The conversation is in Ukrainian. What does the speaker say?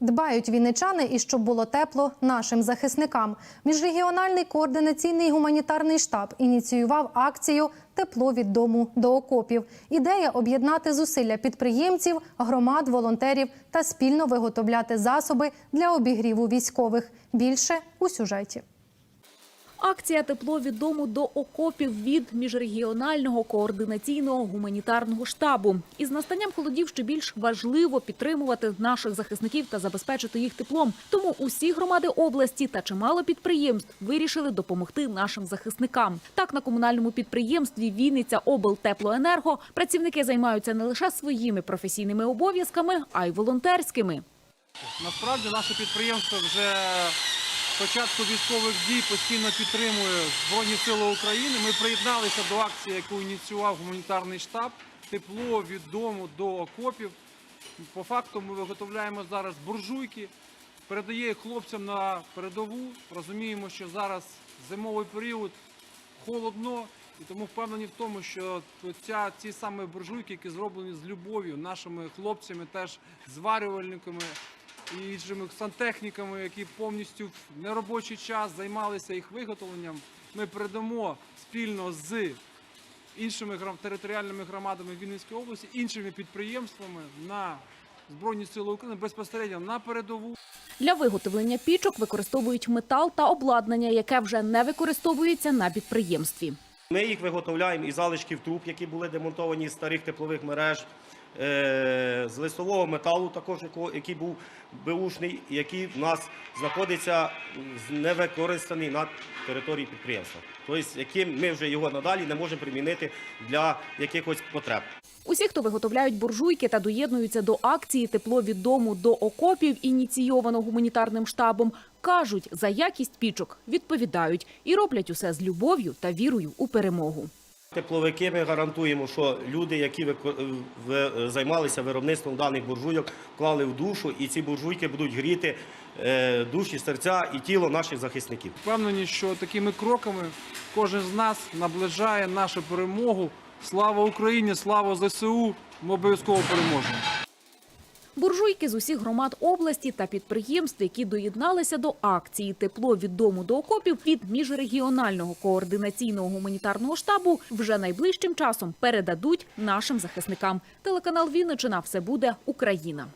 Дбають вінничани і щоб було тепло нашим захисникам. Міжрегіональний координаційний гуманітарний штаб ініціював акцію Тепло від дому до окопів. Ідея об'єднати зусилля підприємців, громад, волонтерів та спільно виготовляти засоби для обігріву військових. Більше у сюжеті. Акція Тепло від дому до окопів від міжрегіонального координаційного гуманітарного штабу. Із настанням холодів ще більш важливо підтримувати наших захисників та забезпечити їх теплом. Тому усі громади області та чимало підприємств вирішили допомогти нашим захисникам. Так на комунальному підприємстві Вінниця облтеплоенерго працівники займаються не лише своїми професійними обов'язками, а й волонтерськими. Насправді наше підприємство вже початку військових дій постійно підтримує Збройні Сили України. Ми приєдналися до акції, яку ініціював гуманітарний штаб Тепло від дому до окопів. По факту ми виготовляємо зараз буржуйки, передає хлопцям на передову. Розуміємо, що зараз зимовий період холодно, і тому впевнені в тому, що ця, ці саме буржуйки, які зроблені з любов'ю нашими хлопцями, теж зварювальниками і іншими сантехніками, які повністю в неробочий час займалися їх виготовленням, ми передамо спільно з іншими територіальними громадами Вінницької області, іншими підприємствами на Збройні Сили України безпосередньо на передову. Для виготовлення пічок використовують метал та обладнання, яке вже не використовується на підприємстві. Ми їх виготовляємо із залишків труб, які були демонтовані з старих теплових мереж, з листового металу, також який був беушний, який в нас знаходиться невикористаний на території підприємства. Тобто, яким ми вже його надалі не можемо примінити для якихось потреб. Усі, хто виготовляють буржуйки та доєднуються до акції Тепло від дому до окопів, ініційовано гуманітарним штабом, кажуть, за якість пічок відповідають і роблять усе з любов'ю та вірою у перемогу. Тепловики ми гарантуємо, що люди, які займалися виробництвом даних буржуйок, вклали в душу, і ці буржуйки будуть гріти е, душі, серця і тіло наших захисників. Впевнені, що такими кроками кожен з нас наближає нашу перемогу. Слава Україні! Слава ЗСУ! Ми обов'язково переможемо. Буржуйки з усіх громад області та підприємств, які доєдналися до акції Тепло від дому до окопів від міжрегіонального координаційного гуманітарного штабу вже найближчим часом передадуть нашим захисникам. Телеканал Вінничина все буде Україна.